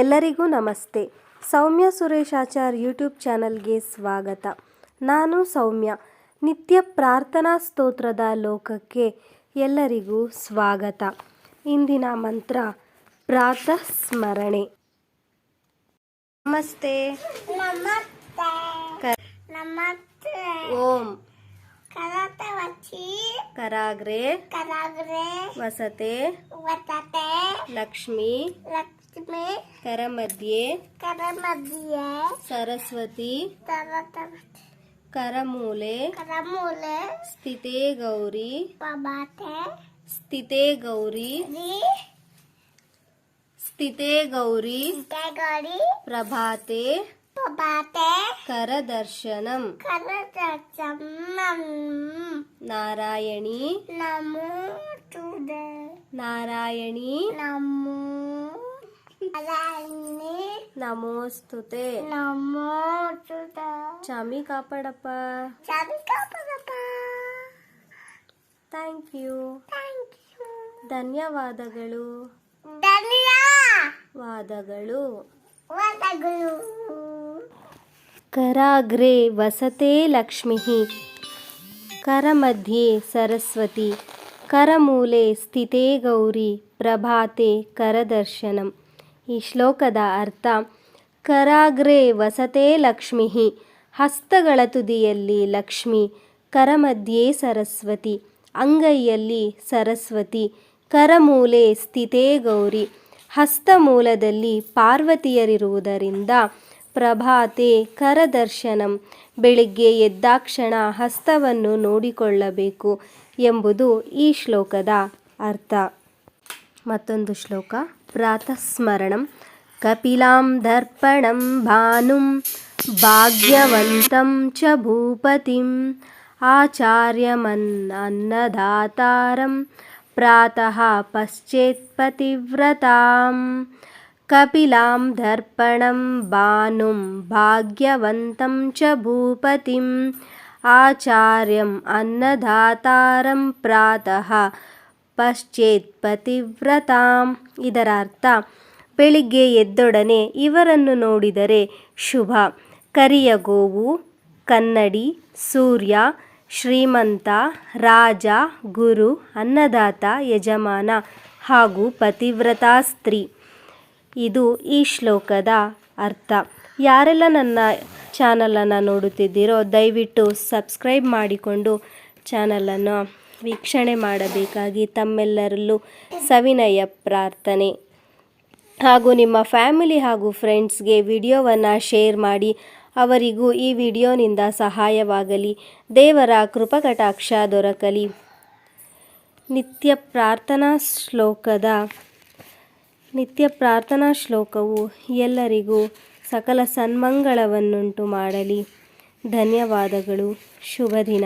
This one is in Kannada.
ಎಲ್ಲರಿಗೂ ನಮಸ್ತೆ. ಸೌಮ್ಯ ಸುರೇಶ್ ಆಚಾರ್ ಯೂಟ್ಯೂಬ್ ಚಾನಲ್ಗೆ ಸ್ವಾಗತ. ನಾನು ಸೌಮ್ಯ. ನಿತ್ಯ ಪ್ರಾರ್ಥನಾ ಸ್ತೋತ್ರದ ಲೋಕಕ್ಕೆ ಎಲ್ಲರಿಗೂ ಸ್ವಾಗತ. ಇಂದಿನ ಮಂತ್ರ ಪ್ರಾತಃ ಸ್ಮರಣೆ. ನಮಸ್ತೆ. ಓಂ. ಕರಾಗ್ರೆ ಕರಾಗ್ರೆ ವಸತೆ ವತತೆ ಲಕ್ಷ್ಮಿ ಲಕ್ಷ್ಮಿ ಕರಮಧ್ಯೆ ಕರಮಧ್ಯೆ ಸರಸ್ವತಿ ತರತವತಿ ಕರಮೂಲೆ ಕರಮೂಲೆ ಸ್ಥಿತೇ ಗೌರಿ ಪಬಾತೆ ಸ್ಥಿತೇ ಗೌರಿ ರಿ ಸ್ಥಿತೇ ಗೌರಿ ತೆಗಡಿ ಪ್ರಭಾತೆ ಪಬಾತೆ ಕರದರ್ಶನಂ ಕರದರ್ಶನಂ ನಾರಾಯಣಿ. ನಮೋ ತುದೆ. ನಾರಾಯಣಿ. ನಮೋ ನಾರಾಯಣಿ ನಮೋಸ್ತುತೆ. ಚಾಮಿ ಕಾಪಾಡಪ್ಪ. ಚಾಮಿ ಕಾಪಾಡಪ್ಪ. Thank you. Thank you. ಧನ್ಯವಾದಗಳು. ವಾದಗಳು. ಧನ್ಯವಾದಗಳು ಕರಾಗ್ರೆ ವಸತೆ ಲಕ್ಷ್ಮಿ. ಕರಮಧ್ಯೆ ಸರಸ್ವತಿ, ಕರಮೂಲೆ ಸ್ಥಿತೇ ಗೌರಿ, ಪ್ರಭಾತೆ ಕರದರ್ಶನಂ. ಈ ಶ್ಲೋಕದ ಅರ್ಥ, ಕರಾಗ್ರೆ ವಸತೆ ಲಕ್ಷ್ಮಿ ಹಸ್ತಗಳ ತುದಿಯಲ್ಲಿ ಲಕ್ಷ್ಮಿ, ಕರಮಧ್ಯೆ ಸರಸ್ವತಿ, ಅಂಗೈಯಲ್ಲಿ ಸರಸ್ವತಿ, ಕರಮೂಲೆ ಸ್ಥಿತೇ ಗೌರಿ, ಹಸ್ತಮೂಲದಲ್ಲಿ ಪಾರ್ವತಿಯರಿರುವುದರಿಂದ ಪ್ರಭಾತೆ ಕರದರ್ಶನಂ. ಬೆಳಿಗ್ಗೆ ಎದ್ದಾಕ್ಷಣ ಹಸ್ತವನ್ನು ನೋಡಿಕೊಳ್ಳಬೇಕು ಎಂಬುದು ಈ ಶ್ಲೋಕದ ಅರ್ಥ. ಮತ್ತೊಂದು ಶ್ಲೋಕ, ಪ್ರಾತಃಸ್ಮರಣಂ. ಕಪಿಲಾಂ ದರ್ಪಣಂ ಭಾನುಂ, ಭಾಗ್ಯವಂತಂ ಚ ಭೂಪತಿಂ. ಆಚಾರ್ಯಮನ್ನದಾತಾರಂ, ಪ್ರಾತಃ ಪಶ್ಚೇತ್ಪತಿವ್ರತಾಂ. ಕಪಿಲಾಂ ದರ್ಪಣಂ ಭಾನುಂ ಭಾಗ್ಯವಂತಂ ಚ ಭೂಪತಿಂ ಆಚಾರ್ಯಂ ಅನ್ನದಾತಾರಂ ಪ್ರಾತಃ ಪಶ್ಚೇತ್ಪತಿವ್ರತಾಂ ಇದರ ಅರ್ಥ ಬೆಳಿಗ್ಗೆ ಎದ್ದೊಡನೆ ಇವರನ್ನು ನೋಡಿದರೆ ಶುಭ। ಕರಿಯ ಗೋವು, ಕನ್ನಡಿ, ಸೂರ್ಯ, ಶ್ರೀಮಂತ, ರಾಜ, ಗುರು, ಅನ್ನದಾತ, ಯಜಮಾನ ಹಾಗೂ ಪತಿವ್ರತಾ ಸ್ತ್ರೀ। ಇದು ಈ ಶ್ಲೋಕದ ಅರ್ಥ. ಯಾರೆಲ್ಲ ನನ್ನ ಚಾನಲನ್ನು ನೋಡುತ್ತಿದ್ದೀರೋ, ದಯವಿಟ್ಟು ಸಬ್ಸ್ಕ್ರೈಬ್ ಮಾಡಿಕೊಂಡು ಚಾನಲನ್ನು ವೀಕ್ಷಣೆ ಮಾಡಬೇಕಾಗಿ ತಮ್ಮೆಲ್ಲರಲ್ಲೂ ಸವಿನಯ ಪ್ರಾರ್ಥನೆ. ಹಾಗೂ ನಿಮ್ಮ ಫ್ಯಾಮಿಲಿ ಹಾಗೂ ಫ್ರೆಂಡ್ಸ್ಗೆ ವಿಡಿಯೋವನ್ನು ಶೇರ್ ಮಾಡಿ, ಅವರಿಗೂ ಈ ವಿಡಿಯೋನಿಂದ ಸಹಾಯವಾಗಲಿ. ದೇವರ ಕೃಪಕಟಾಕ್ಷ ದೊರಕಲಿ. ನಿತ್ಯ ಪ್ರಾರ್ಥನಾ ಶ್ಲೋಕದ ನಿತ್ಯ ಪ್ರಾರ್ಥನಾ ಶ್ಲೋಕವು ಎಲ್ಲರಿಗೂ ಸಕಲ ಸನ್ಮಂಗಳವನ್ನುಂಟು ಮಾಡಲಿ. ಧನ್ಯವಾದಗಳು. ಶುಭ ದಿನ